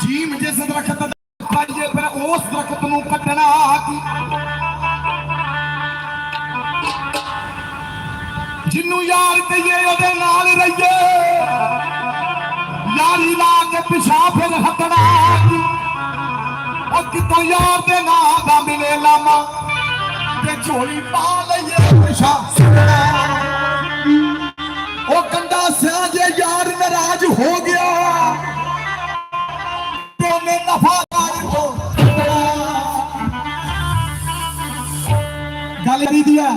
Gym ਜਿਸ ਦਰਖਤ ਪਾਈਏ ਫਿਰ ਉਸ ਦਰਖਤ ਨੂੰ ਕੱਟਣਾ ਜਿੰਨੂੰ ਯਾਰ ਕਹੀਏ, ਉਹਦੇ ਨਾਲ ਰਹੀਏ। ਯਾਰੀ ਲਾ ਕੇ ਪਿਛਾ ਫਿਰ ਹੱਟਣਾ ਕੀ? ਉਹ ਕਿਤੋਂ ਯਾਰ ਦੇ ਨਾਂ ਦਾ ਮਿਲੇ ਲਾਮਾ? ਤੇ ਝੋਲੀ ਪਾ ਲਈਏ ਪਿਛਾ ਸੁਣਣਾ ਉਹ ਕੰਡਾ ਸਿਆ ਜੇ ਯਾਰ ਨਾਰਾਜ਼ ਹੋ ਗਿਆ। সামনে দফা দিয়া।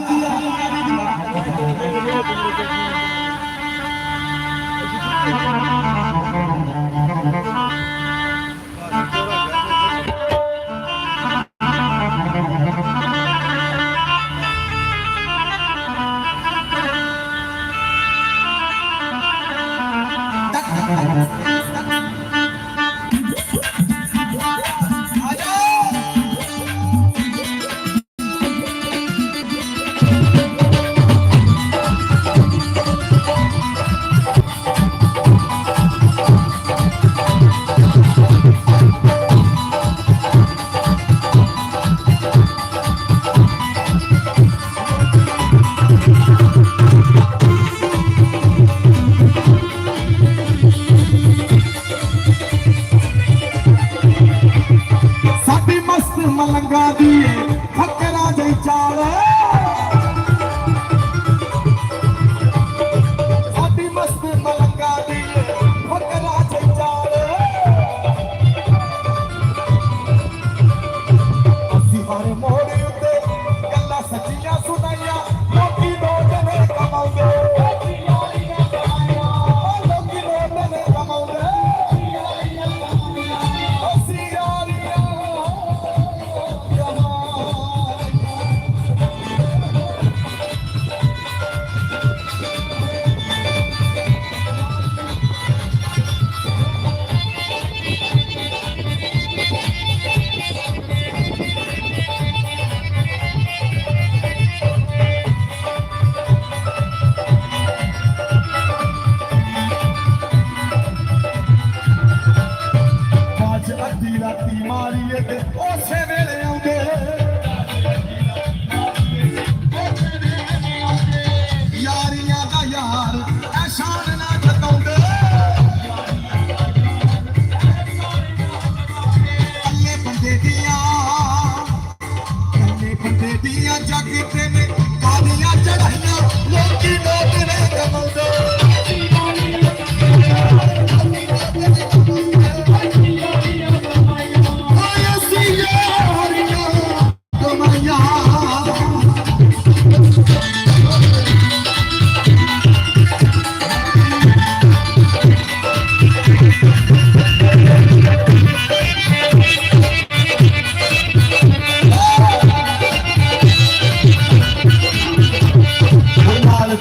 ਉਸੇ ਦੇ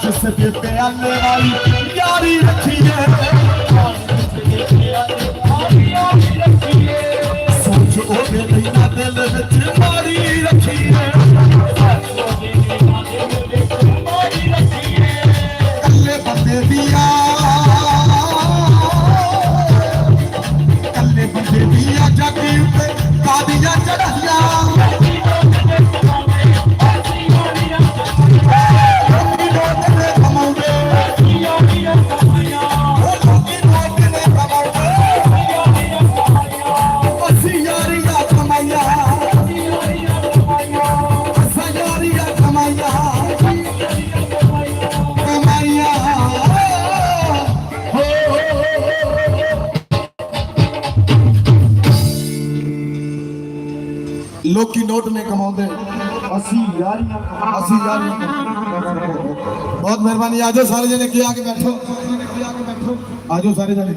ਜਿਸ ਤੇ ਪਿਆਲੇ ਵਾਲੀ ਯਾਰੀ ਰੱਖੀਏ ਲੋਕੀ ਨੋਟ ਨਹੀਂ ਕਮਾਉਂਦੇ। ਅਸੀਂ ਯਾਰੀਆਂ ਅਸੀਂ ਯਾਰੀਆਂ ਬਹੁਤ ਮਿਹਰਬਾਨੀ। ਆਜੋ ਸਾਰੇ ਜਣੇ ਕੀ ਆ ਕੇ ਬੈਠੋ। ਆਜੋ ਸਾਰੇ ਜਣੇ।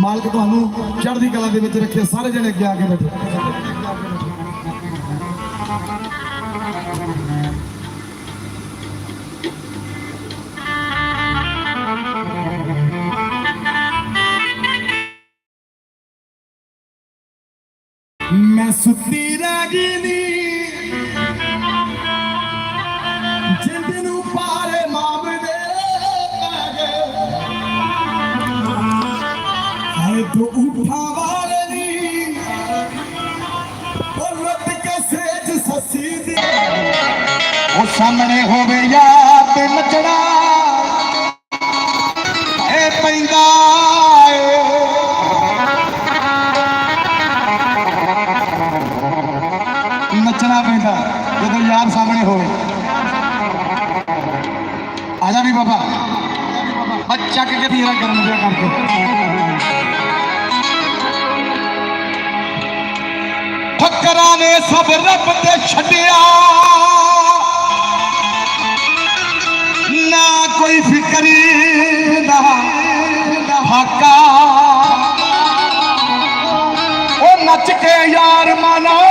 ਮਾਲਕ ਤੁਹਾਨੂੰ ਚੜ੍ਹਦੀ ਕਲਾ ਦੇ ਵਿੱਚ ਰੱਖਿਆ ਸਾਰੇ ਜਣੇ ਅੱਗੇ ਆ ਕੇ ਬੈਠੋ। ਸਾਹਮਣੇ ਹੋਵੇ ਯਾਰ ਤੇ ਨਚਣਾ। ਇਹ ਪੈਂਦਾ ਏ। ਨੱਚਣਾ ਪੈਂਦਾ ਜਦੋਂ ਯਾਰ ਸਾਹਮਣੇ ਹੋਵੇ। ਆ ਜਾ ਵੀ ਬਾਬਾ। ਬੱਚਾ ਕਿ ਤੇਰਾ ਗਰਮ ਜਿਹਾ ਕਰਕੇ। ਫਕਰਾਂ ਨੇ ਸਭ ਰੱਬ ਤੇ ਛੱਡਿਆ। ਕੇ ਯਾਰ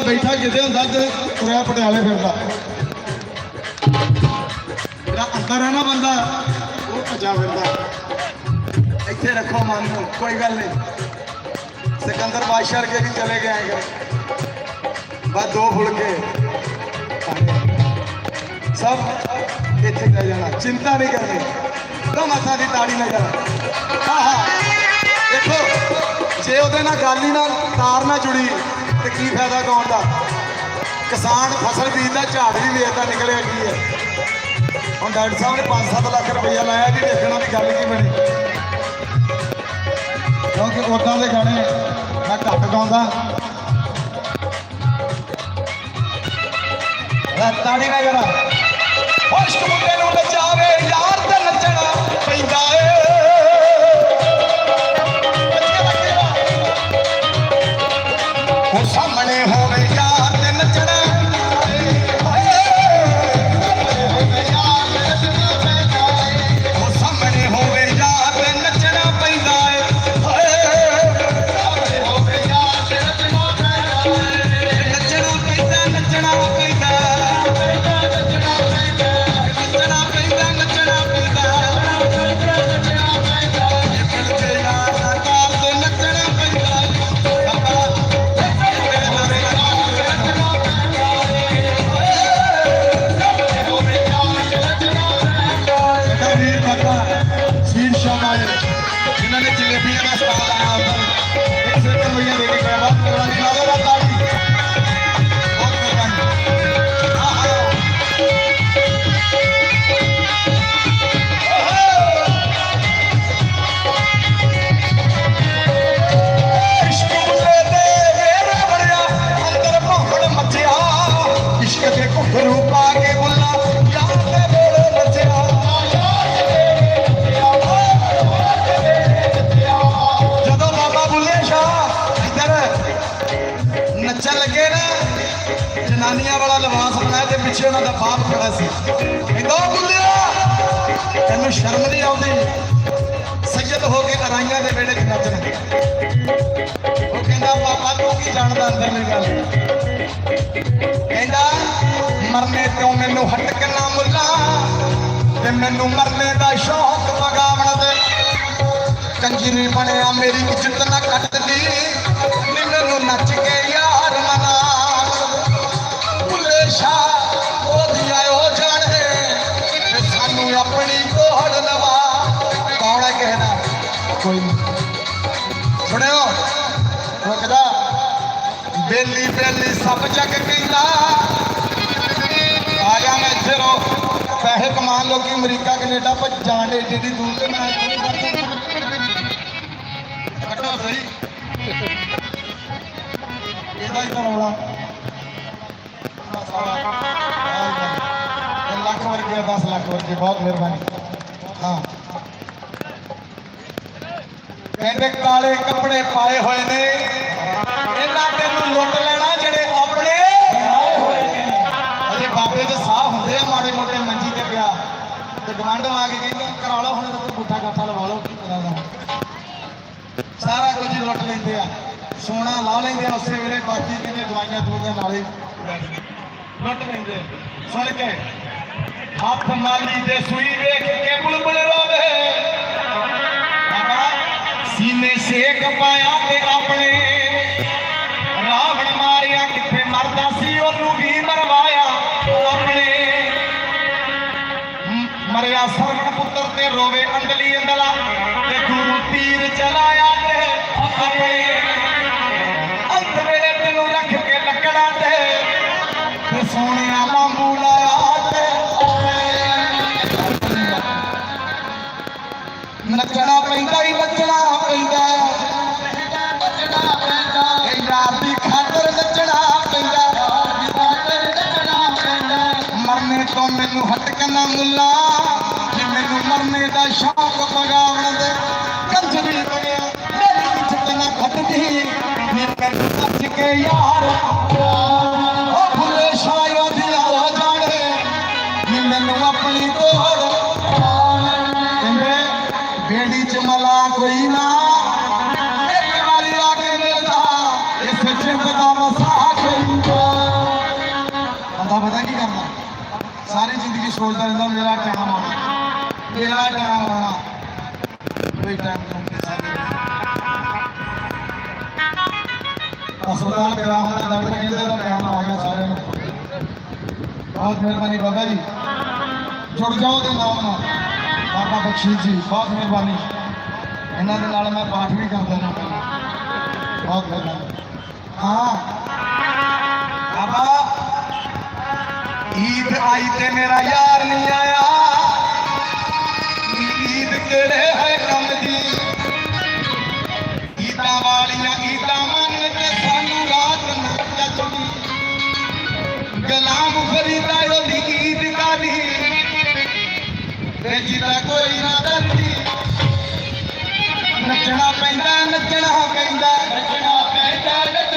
ਬੰਦਾ ਬੈਠਾ ਕਿਤੇ ਹੁੰਦਾ ਤੇ ਤੁਰਿਆ ਪਟਿਆਲੇ ਫਿਰਦਾ। ਜਿਹੜਾ ਅੰਦਰ ਹੈ ਨਾ ਬੰਦਾ, ਉਹ ਭੱਜਾ ਫਿਰਦਾ। ਇੱਥੇ ਰੱਖੋ ਮਨ ਨੂੰ, ਕੋਈ ਗੱਲ ਨਹੀਂ। ਸਿਕੰਦਰ ਬਾਦਸ਼ਾਹ ਕੇ ਵੀ ਚਲੇ ਗਏ ਹੈਗੇ। ਬਸ ਦੋ ਫੁਲਕੇ। ਸਭ ਇੱਥੇ ਲੈ ਜਾਣਾ, ਚਿੰਤਾ ਨਹੀਂ ਕਰਨੀ। ਤਾਂ ਮਾਤਾ ਦੀ ਤਾੜੀ ਲੈ ਜਾਣਾ। ਆਹਾ, ਦੇਖੋ, ਜੇ ਉਹਦੇ ਨਾਲ ਗੱਲ ਹੀ ਨਾ, ਤਾਰ ਨਾ ਜੁੜੀ। ਤੇ ਕੀ ਫਾਇਦਾ ਗਾਉਣ ਦਾ? ਕਿਸਾਨ ਫਸਲ ਬੀਜਦਾ, ਝਾੜ ਵੀ ਵੇਚਦਾ, ਨਿਕਲਿਆ ਕੀ ਹੈ? ਹੁਣ ਡਾਕਟਰ ਸਾਹਿਬ ਨੇ 5-7 ਲੱਖ ਰੁਪਈਆ ਲਾਇਆ ਜੀ, ਦੇਖਣਾ ਵੀ ਗੱਲ ਕੀ ਬਣੀ। ਕਿਉਂਕਿ ਉਦਾਂ ਦੇ ਗਾਣੇ ਮੈਂ ਘੱਟ ਗਾਉਂਦਾ। ਲੈ, ਤਾੜੀ ਨਾ ਕਰਾ ਹੋਸ਼ਕ ਮੁੰਡੇ ਨੂੰ ਨਚਾਵੇ, ਯਾਰ ਤੇ ਨੱਚਣਾ ਪੈਂਦਾ ਏ। ਬੁੱਲਿਆ ਸ਼ਰਮ ਨਹੀਂ ਆਉਂਦੀ। ਸੱਜਦ ਹੋ ਕੇ ਅਰਾਈਆਂ ਦੇ ਵੇੜੇ 'ਚ ਨੱਚਣਾ। ਉਹ ਕਹਿੰਦਾ ਪਾਪਾ ਤੂੰ ਕੀ ਜਾਣਦਾ ਅੰਦਰਲੀ ਗੱਲ? ਕਹਿੰਦਾ, ਮਰਨੇ ਤੋਂ ਮੈਨੂੰ ਹਟਕ ਨਾ ਮੁੱਲਾ ਤੇ ਮੈਨੂੰ ਮਰਨੇ ਦਾ ਸ਼ੌਕ ਵਗਾਵਣ ਦੇ। ਕੰਜਰੀ ਬਣਿਆ, ਮੇਰੀ ਇੱਜ਼ਤ ਨਾ ਕੱਟਦੀ ਨੀ ਮੈਨੂੰ ਨੱਚ ਕੇ ਯਾਰ ਮਨਾ ਭੁੱਲੇ ਸ਼ਾਹ ਉਹਦੀ ਆਇਓ ਜਾਣੇ ਸਾਨੂੰ ਆਪਣੀ ਕੋਈ ਸੁਣਿਓ? ਰੁਕਦਾ ਬੇਲੀ ਬੇਲੀ ਸਭ ਜਗ ਕਹਿੰਦਾ ਆ ਜਾ ਮੈਂ ਇੱਥੇ ਪੈਸੇ ਕਮਾਉਣ ਲੋਕੀ ਅਮਰੀਕਾ, ਕੈਨੇਡਾ ਪਰ ਜਾਣ ਦੇ ਦੂਰ ਤੇ ਮੈਂ ਕੱਟੋ ਸਹੀ। ਇਹਦਾ ਹੀ ਤਾਂ ਰੌਲਾ। ਲੱਖ ਵਰਗੇ 10 ਲੱਖ ਵਰਗੇ ਬਹੁਤ ਮਿਹਰਬਾਨੀ। ਹਾਂ। ਕਹਿੰਦੇ ਕਾਲੇ ਕੱਪੜੇ ਪਾਏ ਹੋਏ ਨੇ। ਇਹਨਾਂ ਤੈਨੂੰ ਲੁੱਟ ਲੈਣਾ ਜਿਹੜੇ ਆਪਣੇ ਅਜੇ ਬਾਬੇ ਦੇ ਸਾਹ ਹੁੰਦੇ ਆ ਮਾੜੇ ਮੋਟੇ, ਮੰਜੀ ਤੇ ਪਿਆ। ਤੇ ਗਵੰਡ ਆ ਕੇ ਕਹਿੰਦੇ ਕਰਾ ਲਓ ਹੁਣ ਤਾਂ ਬੂਟਾ ਗੱਠਾ ਲਵਾ ਲਓ, ਕੀ ਕਰਾਂਦਾ ਸਾਰਾ ਕੁਝ ਲੁੱਟ ਲੈਂਦੇ ਆ। ਸੋਨਾ ਲਾ ਲੈਂਦੇ ਆ ਉਸੇ ਵੇਲੇ, ਬਾਕੀ ਕਹਿੰਦੇ ਦਵਾਈਆਂ ਦਵਾਈਆਂ ਨਾਲੇ ਲੁੱਟ ਲੈਂਦੇ ਸੁਣ ਕੇ, ਹੱਥ ਮਾਲੀ ਦੇ ਸੂਈ ਵੇਖ ਕੇ ਬੁਲਬੁਲ ਰੋਵੇ। ਸੀਨੇ ਸੇਕ ਪਾਇਆ ਤੇ ਆਪਣੇ ਰਾਵਣ ਮਾਰਿਆ, ਕਿੱਥੇ ਮਰਦਾ ਸੀ ਉਹਨੂੰ ਵੀ ਮਰਵਾਇਆ, ਆਪਣੇ ਮਰਿਆ ਸਰਵਣ ਪੁੱਤਰ ਤੇ ਰੋਵੇ ਅੰਦਲੀ ਅੰਦਲਾ ਤੇ ਗੁਰੂ ਤੀਰ ਚਲਾਇਆ ਤੇ ਆਪਣੇ ਮੈਨੂੰ ਹਟਕ ਨਾ ਮੁੱਲਾ ਜੇ ਮੈਨੂੰ ਮਰਨੇ ਦਾ ਸ਼ੌਕ ਪਗਾਉਣ ਦੇ ਕੰਜਰੀ ਬਣਿਆ ਮੇਰੀ ਇੱਜ਼ਤ ਨਾ ਘਟਦੀ ਨੀ ਮੈਨੂੰ ਸੱਚ ਕੇ ਯਾਰ ਉਹ ਭੁੱਲੇ ਸ਼ਾਇਓ ਦੀ ਆ ਜਾਣੇ ਨੀ ਮੈਨੂੰ ਆਪਣੀ ਕੋਲ ਕਹਿੰਦੇ ਬੇੜੀ ਚ ਮਲਾ ਕੋਈ ਨਾ ਇੱਕ ਵਾਰੀ ਆ ਕੇ ਮਿਲਦਾ ਇਸ ਜਿੰਦ ਦਾ ਮਸਾ ਕਹਿੰਦਾ ਬੰਦਾ ਪਤਾ ਕੀ ਕਰਦਾ ਸਾਰੀ ਜ਼ਿੰਦਗੀ ਸੋਚਦਾ ਰਹਿੰਦਾ, ਮੇਰਾ ਟਾਈਮ ਆਉਣਾ ਮੇਰਾ ਟਾਈਮ ਆਉਣਾ ਕੋਈ ਟਾਈਮ ਨਹੀਂ ਸਾਰੇ ਹਸਪਤਾਲ ਪਿਆ ਹੁੰਦਾ ਡਾਕਟਰ ਕਹਿੰਦੇ ਦਾ ਟਾਈਮ ਆ ਗਿਆ ਸਾਰਿਆਂ ਨੂੰ। ਬਹੁਤ ਮਿਹਰਬਾਨੀ ਬਾਬਾ ਜੀ। ਜੁੜ ਜਾਓ ਦੇ ਨਾਮ ਨਾਲ। ਬਾਬਾ ਬਖਸ਼ੀਸ਼ ਜੀ, ਬਹੁਤ ਮਿਹਰਬਾਨੀ। ਇਹਨਾਂ ਦੇ ਨਾਲ ਮੈਂ ਪਾਠ ਵੀ ਕਰਦਾ ਰਿਹਾ ਬਹੁਤ ਮਿਹਰਬਾਨੀ। ਹਾਂ। ਬਾਬਾ। ਈਦ ਆਈ ਤੇ ਮੇਰਾ ਯਾਰ ਨਹੀਂ ਆਇਆ। ਈਦ ਕਿਹੜੇ ਹੈ ਕੰਮ ਦੀ? ਈਦਾਂ ਵਾਲੀਆਂ ਈਦਾਂ ਮੰਨ ਕੇ ਸਾਨੂੰ ਰਾਤ ਨਾ ਜੱਜਦੀ ਗੁਲਾਮ ਫਰੀਦਾ ਉਹਦੀ ਈਦ ਕਾਦੀ। ਤੇ ਜਿਹਦਾ ਕੋਈ ਨਾ ਦਰਦੀ ਨੱਚਣਾ ਪੈਂਦਾ ਨੱਚਣਾ ਪੈਂਦਾ ਨੱਚਣਾ ਪੈਂਦਾ।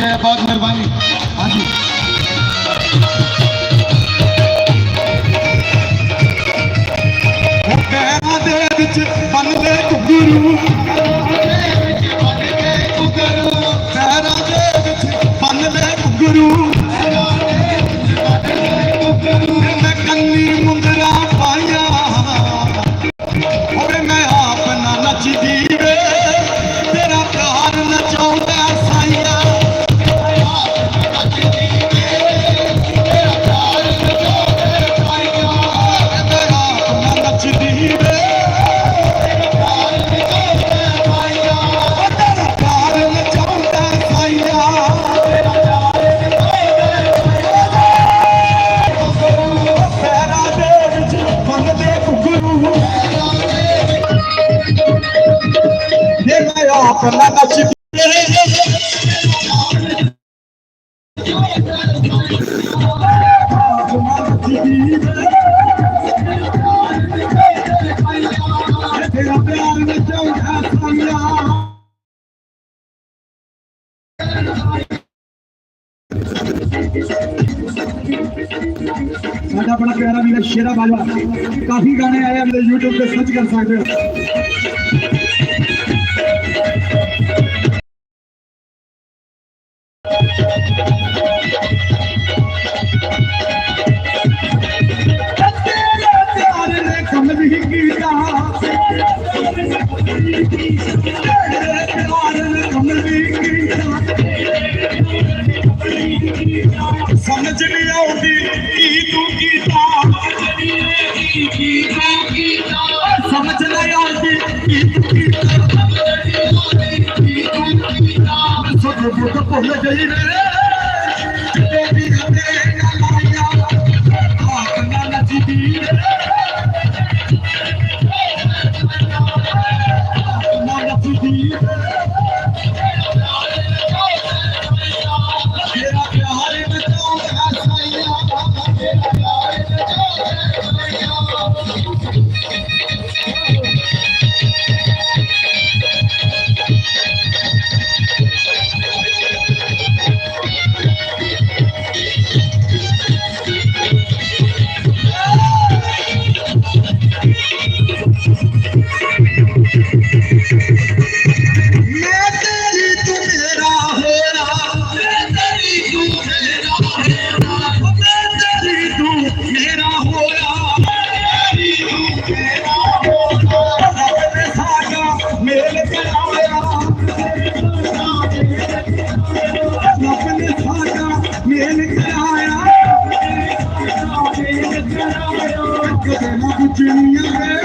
ਸਾਹਿਬ ਦੇ ਕਾਫੀ ਗਾਣੇ ਆਏ ਅਗਲੇ YouTube ਤੇ ਸਰਚ ਕਰ ਸਕਦੇ ਹੋ। Yeah. दुनिया में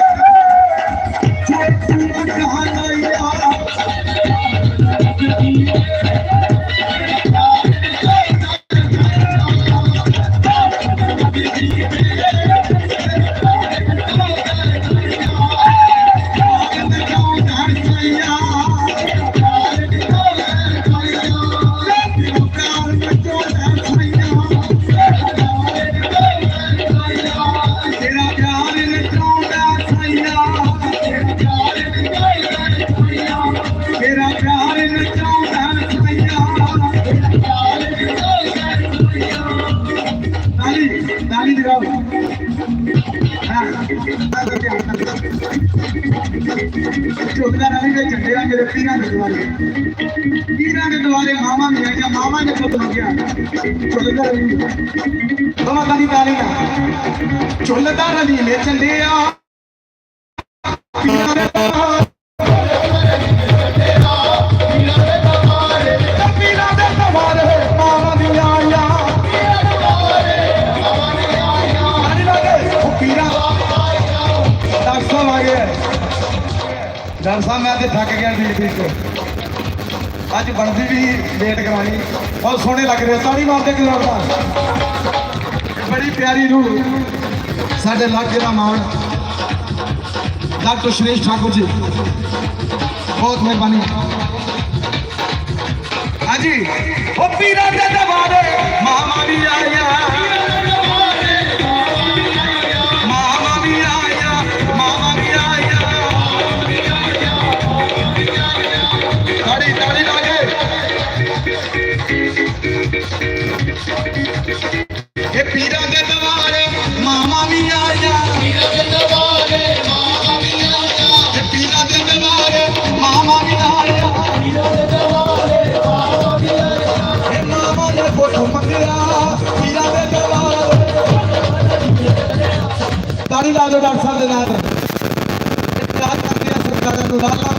ਚੋਦਾਂ ਨਾਲ ਦੇ ਝੰਡੇ ਆ ਜਿਹੜੇ ਪੀਰਾਂ ਦੇ ਦੁਆਲੇ ਪੀਰਾਂ ਦੇ ਦੁਆਲੇ ਮਾਵਾਂ ਨੇ ਜਾਂ ਮਾਵਾਂ ਨੇ ਪੁੱਤ ਮੰਗਿਆ ਚੋਦਾਂ ਰਵੀ ਬਾਬਾ ਕਾਲੀ ਤਾਲੀਆਂ ਚੋਲਦਾਂ ਰਵੀ ਨੇ ਝੰਡੇ ਆ। ਪੀਰਾਂ ਦੇ ਚਪੇਟਾ ਨਹੀਂ ਮਾਰਦੇ ਖਿਲਾਫ ਬੜੀ ਪਿਆਰੀ ਰੂਹ ਸਾਡੇ ਲਾਗੇ ਦਾ ਮਾਣ। ਡਾਕਟਰ ਸ਼੍ਰੀਸ਼ ਠਾਕੁਰ ਜੀ, ਬਹੁਤ ਮਿਹਰਬਾਨੀ। ਹਾਂਜੀ। ਉਹ ਪੀਰਾਂ ਦੇ ਦਵਾਰੇ ਮਹਾਮਾਰੀ ਆਇਆ ਦਰਬਾਰ ਸਾਹਿਬ ਦੇ ਨਾਲ। ਗੱਲ ਕਰਦੀ ਹੈ ਸਰਕਾਰਾਂ ਨੂੰ ਲਾਲਾ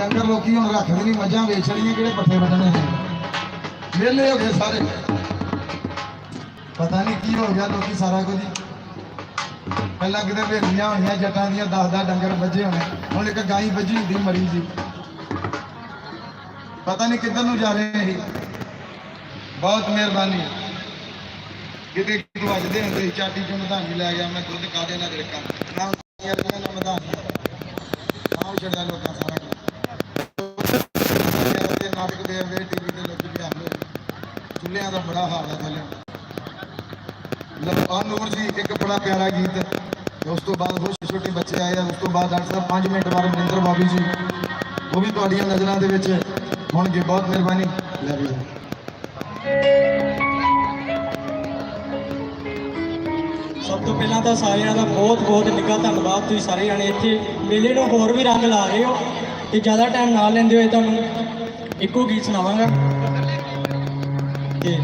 ਡੰਗਰ ਲੋਕੀ ਹੁਣ ਰੱਖਦੇ ਨਹੀਂ ਮੱਝਾਂ ਵੇਚ ਕਿਹੜੇ ਪੱਠੇ ਵੱਢਣੇ ਨੇ ਵਿਹਲੇ ਹੋ ਗਏ ਸਾਰੇ ਪਤਾ ਨਹੀਂ ਕੀ ਹੋ ਗਿਆ ਲੋਕੀ ਸਾਰਾ ਕੁਝ ਪਹਿਲਾਂ ਕਿਤੇ ਵੇਲੀਆਂ ਹੋਣੀਆਂ ਜੱਟਾਂ ਦੀਆਂ 10 10 ਡੰਗਰ ਵੱਜੇ ਹੋਣੇ ਹੁਣ ਇੱਕ ਗਾਈ ਵੱਜੀ ਹੁੰਦੀ ਮਰੀ ਜੀ ਪਤਾ ਨਹੀਂ ਕਿੱਧਰ ਨੂੰ ਜਾ ਰਹੇ ਸੀ ਬਹੁਤ ਮਿਹਰਬਾਨੀ ਕਿਤੇ ਵੱਜਦੇ ਹੁੰਦੇ ਸੀ ਚਾਟੀ ਚੋਂ ਮਧਾਨੀ ਲੈ ਗਿਆ ਮੈਂ ਦੁੱਧ ਕਾਦੇ ਨਾਲ ਦੇਖਾਂ ਨਾ ਯਾਰ ਨਾ ਮਧਾਨੀ ਚੁੱਲ੍ਹਿਆਂ ਦਾ ਬੜਾ ਹਾਲ ਹੈ ਥੱਲੇ ਲਫਾਨ ਜੀ ਇੱਕ ਬੜਾ ਪਿਆਰਾ ਗੀਤ ਉਸ ਤੋਂ ਬਾਅਦ ਹੋਰ ਛੋਟੇ ਬੱਚੇ ਆਏ ਆ, ਉਸ ਤੋਂ ਬਾਅਦ ਡਾਕਟਰ ਸਾਹਿਬ 5 ਮਿੰਟ ਬਾਅਦ ਮਨਿੰਦਰ ਬਾਬੂ ਜੀ। ਉਹ ਵੀ ਤੁਹਾਡੀਆਂ ਨਜ਼ਰਾਂ ਦੇ ਵਿੱਚ ਹੋਣਗੇ, ਬਹੁਤ ਮਿਹਰਬਾਨੀ। ਲੈ ਵੀ ਸਭ ਤੋਂ ਪਹਿਲਾਂ ਤਾਂ ਸਾਰਿਆਂ ਦਾ ਬਹੁਤ ਬਹੁਤ ਨਿੱਘਾ ਧੰਨਵਾਦ ਤੁਸੀਂ ਸਾਰੇ ਜਾਣੇ ਇੱਥੇ। ਮੇਲੇ ਨੂੰ ਹੋਰ ਵੀ ਰੰਗ ਲਾ ਰਹੇ ਹੋ ਤੇ ਜ਼ਿਆਦਾ ਟਾਈਮ ਨਾ ਲੈਂਦੇ ਹੋਏ ਤੁਹਾਨੂੰ ਇੱਕੋ ਗੀਤ ਸੁਣਾਵਾਂਗਾ। ਤੇ